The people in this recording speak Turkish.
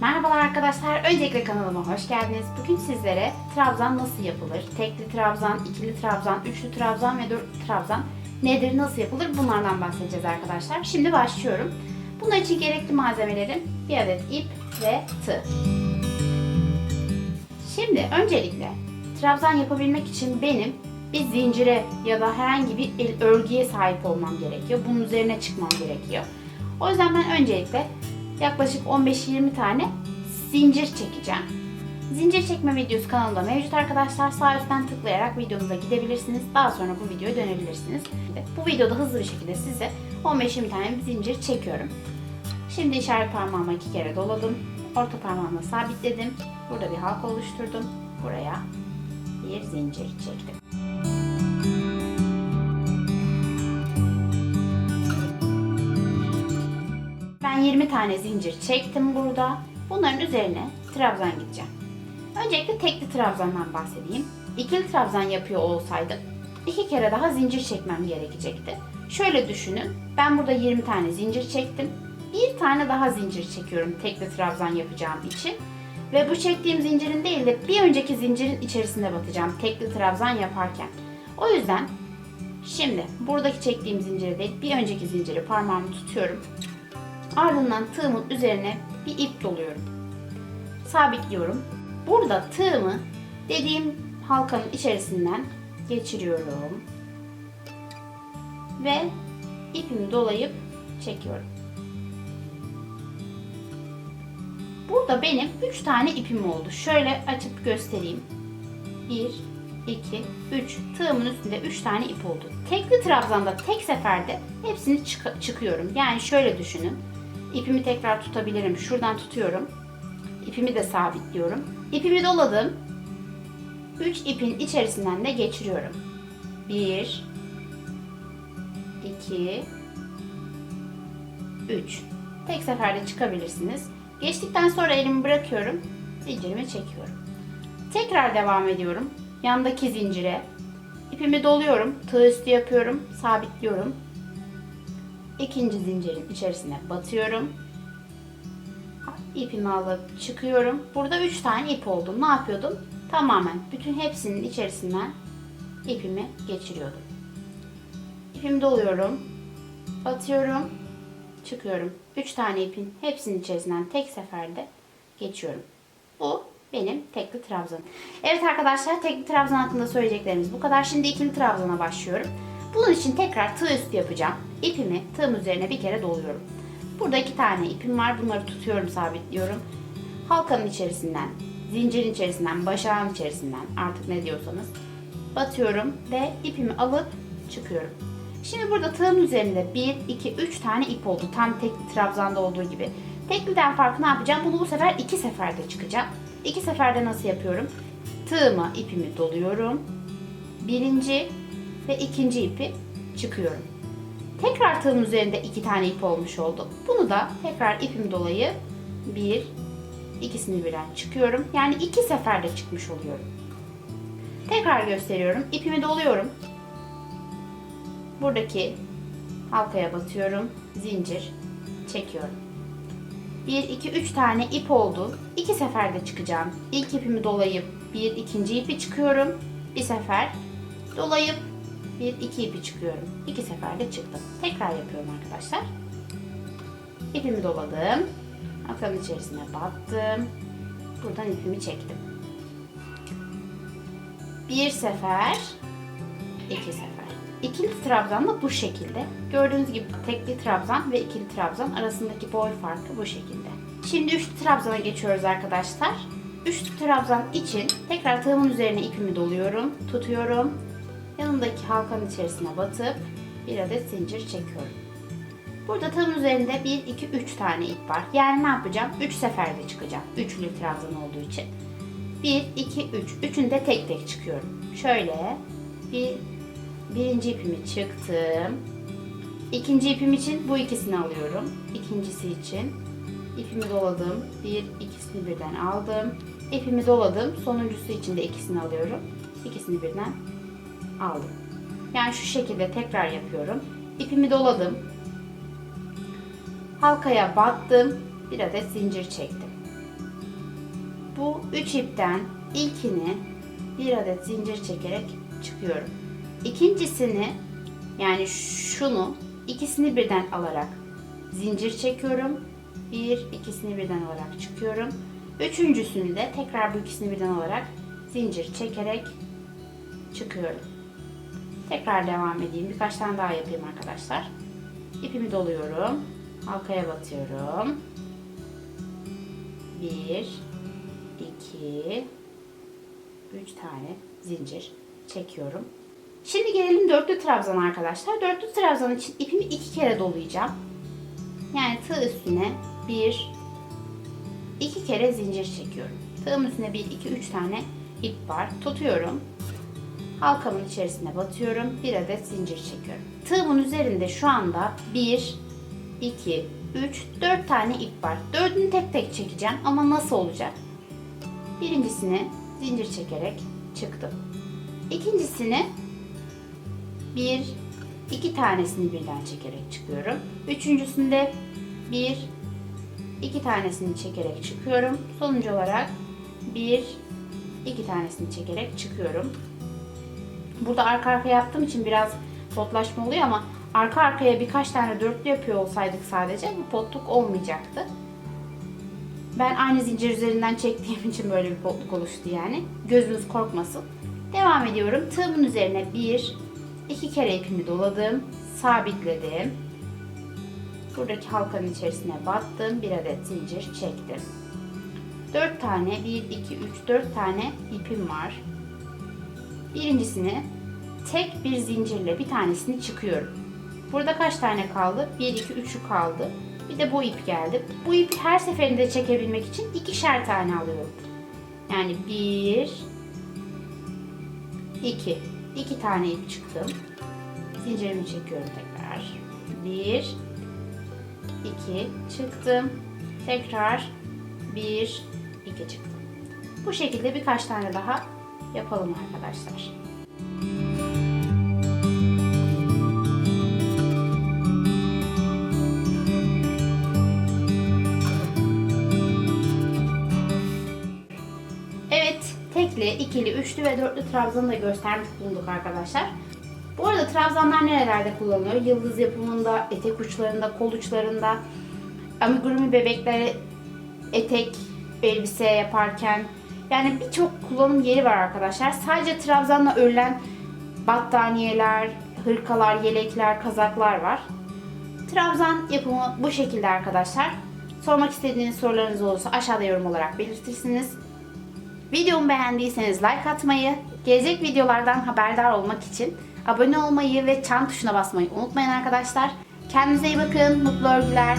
Merhabalar arkadaşlar. Öncelikle kanalıma hoş geldiniz. Bugün sizlere trabzan nasıl yapılır? Tekli trabzan, ikili trabzan, üçlü trabzan ve dörtlü trabzan nedir, nasıl yapılır? Bunlardan bahsedeceğiz arkadaşlar. Şimdi başlıyorum. Bunun için gerekli malzemelerim bir adet ip ve tığ. Şimdi öncelikle trabzan yapabilmek için benim bir zincire ya da herhangi bir örgüye sahip olmam gerekiyor. Bunun üzerine çıkmam gerekiyor. O yüzden ben öncelikle yaklaşık 15-20 tane zincir çekeceğim. Zincir çekme videosu kanalımda mevcut arkadaşlar. Sağ üstten tıklayarak videomuza gidebilirsiniz. Daha sonra bu videoya dönebilirsiniz. Bu videoda hızlı bir şekilde size 15-20 tane zincir çekiyorum. Şimdi işaret parmağıma iki kere doladım. Orta parmağımla sabitledim. Burada bir halka oluşturdum. Buraya bir zincir çektim. Ben 20 tane zincir çektim burada. Bunların üzerine trabzan gideceğim. Öncelikle tekli trabzandan bahsedeyim. İkili trabzan yapıyor olsaydım iki kere daha zincir çekmem gerekecekti. Şöyle düşünün. Ben burada 20 tane zincir çektim. Bir tane daha zincir çekiyorum tekli trabzan yapacağım için. Ve bu çektiğim zincirin değil de bir önceki zincirin içerisine batacağım tekli trabzan yaparken. O yüzden şimdi buradaki çektiğim zinciri değil bir önceki zinciri parmağımı tutuyorum. Ardından tığımın üzerine bir ip doluyorum. Sabitliyorum. Burada tığımı dediğim halkanın içerisinden geçiriyorum. Ve ipimi dolayıp çekiyorum. Burada benim 3 tane ipim oldu. Şöyle açıp göstereyim. 1, 2, 3. Tığımın üstünde 3 tane ip oldu. Tekli trabzanda tek seferde hepsini çık- çıkıyorum. Yani şöyle düşünün. İpimi tekrar tutabilirim. Şuradan tutuyorum. İpimi de sabitliyorum. İpimi doladım. 3 ipin içerisinden de geçiriyorum. 1 2 3 Tek seferde çıkabilirsiniz. Geçtikten sonra elimi bırakıyorum. Zincirimi çekiyorum. Tekrar devam ediyorum. Yandaki zincire ipimi doluyorum. Tığ üstü yapıyorum. Sabitliyorum. İkinci zincirin içerisine batıyorum. İpimi alıp çıkıyorum. Burada 3 tane ip oldu. Ne yapıyordum? Tamamen bütün hepsinin içerisinden ipimi geçiriyordum. İpimi doluyorum. Batıyorum. Çıkıyorum. 3 tane ipin hepsinin içerisinden tek seferde geçiyorum. Bu benim tekli trabzanım. Evet arkadaşlar tekli trabzan hakkında söyleyeceklerimiz bu kadar. Şimdi ikili trabzana başlıyorum. Bunun için tekrar tığ üstü yapacağım. İpimi tığım üzerine bir kere doluyorum. Burada iki tane ipim var. Bunları tutuyorum, sabitliyorum. Halkanın içerisinden, zincirin içerisinden, başağın içerisinden artık ne diyorsanız batıyorum ve ipimi alıp çıkıyorum. Şimdi burada tığın üzerinde 1, 2, 3 tane ip oldu. Tam tekli trabzanda olduğu gibi. Tekliden farkı ne yapacağım? Bunu bu sefer iki seferde çıkacağım. İki seferde nasıl yapıyorum? Tığıma ipimi doluyorum. Birinci ve ikinci ipi çıkıyorum. Tekrar tığın üzerinde iki tane ip olmuş oldu. Bunu da tekrar ipimi dolayı bir, ikisini birden çıkıyorum. Yani iki seferde çıkmış oluyorum. Tekrar gösteriyorum. İpimi doluyorum. Buradaki halkaya batıyorum. Zincir çekiyorum. 1, 2, 3 tane ip oldu. İki seferde çıkacağım. İlk ipimi dolayıp bir ikinci ipi çıkıyorum. Bir sefer dolayıp bir iki ipi çıkıyorum. İki seferde çıktım. Tekrar yapıyorum arkadaşlar. İpimi doladım. Halkanın içerisine battım. Buradan ipimi çektim. Bir sefer, iki sefer. İkili trabzan da bu şekilde. Gördüğünüz gibi tekli trabzan ve ikili trabzan arasındaki boy farkı bu şekilde. Şimdi üçlü trabzana geçiyoruz arkadaşlar. Üçlü trabzan için tekrar tığımın üzerine ipimi doluyorum, tutuyorum. Yanındaki halkanın içerisine batıp bir adet zincir çekiyorum. Burada tığın üzerinde 1, 2, 3 tane ip var. Yani ne yapacağım? 3 seferde çıkacağım. Üçlü trabzan olduğu için. 1, 2, 3. Üçünü de tek tek çıkıyorum. Şöyle bir, birinci ipimi çıktım. İkinci ipim için bu ikisini alıyorum. İkincisi için ipimi doladım. Bir, ikisini birden aldım. İpimi doladım. Sonuncusu için de ikisini alıyorum. İkisini birden aldım. Yani şu şekilde tekrar yapıyorum. İpimi doladım. Halkaya battım. Bir adet zincir çektim. Bu 3 ipten ilkini bir adet zincir çekerek çıkıyorum. İkincisini yani şunu ikisini birden alarak zincir çekiyorum. Bir, ikisini birden alarak çıkıyorum. Üçüncüsünü de tekrar bu ikisini birden alarak zincir çekerek çıkıyorum. Tekrar devam edeyim. Birkaç tane daha yapayım arkadaşlar. İpimi doluyorum. Halkaya batıyorum. Bir, iki, üç tane zincir çekiyorum. Şimdi gelelim dörtlü trabzan arkadaşlar. Dörtlü trabzan için ipimi iki kere dolayacağım. Yani tığ üstüne bir, iki kere zincir çekiyorum. Tığın üstüne bir, iki, üç tane ip var. Tutuyorum. Halkamın içerisine batıyorum. Bir adet zincir çekiyorum. Tığımın üzerinde şu anda 1, 2, 3, 4 tane ip var. Dördünü tek tek çekeceğim ama nasıl olacak? Birincisini zincir çekerek çıktım. İkincisini bir, iki tanesini birden çekerek çıkıyorum. Üçüncüsünde bir, iki tanesini çekerek çıkıyorum. Sonuncu olarak bir, iki tanesini çekerek çıkıyorum. Burada arka arkaya yaptığım için biraz potlaşma oluyor ama arka arkaya birkaç tane dörtlü yapıyor olsaydık sadece bu potluk olmayacaktı. Ben aynı zincir üzerinden çektiğim için böyle bir potluk oluştu yani. Gözünüz korkmasın. Devam ediyorum. Tığımın üzerine bir, iki kere ipimi doladım. Sabitledim. Buradaki halkanın içerisine battım. Bir adet zincir çektim. 4 tane, 1, 2, 3, 4 tane ipim var. Birincisini tek bir zincirle bir tanesini çıkıyorum. Burada kaç tane kaldı? 1, 2, 3'ü kaldı. Bir de bu ip geldi. Bu ipi her seferinde çekebilmek için ikişer tane alıyorum. Yani 1, 2. 2 tane ip çıktım. Zincirimi çekiyorum tekrar. 1, 2 çıktım. Tekrar 1, 2 çıktım. Bu şekilde birkaç tane daha yapalım arkadaşlar. Evet, tekli, ikili, üçlü ve dörtlü trabzanı da göstermiş bulunduk arkadaşlar. Bu arada trabzanlar nerelerde kullanılıyor? Yıldız yapımında, etek uçlarında, kol uçlarında, amigurumi bebeklere etek, elbise yaparken yani birçok kullanım yeri var arkadaşlar. Sadece trabzanla örülen battaniyeler, hırkalar, yelekler, kazaklar var. Trabzan yapımı bu şekilde arkadaşlar. Sormak istediğiniz sorularınız olursa aşağıda yorum olarak belirtirsiniz. Videomu beğendiyseniz like atmayı, gelecek videolardan haberdar olmak için abone olmayı ve çan tuşuna basmayı unutmayın arkadaşlar. Kendinize iyi bakın, mutlu örgüler.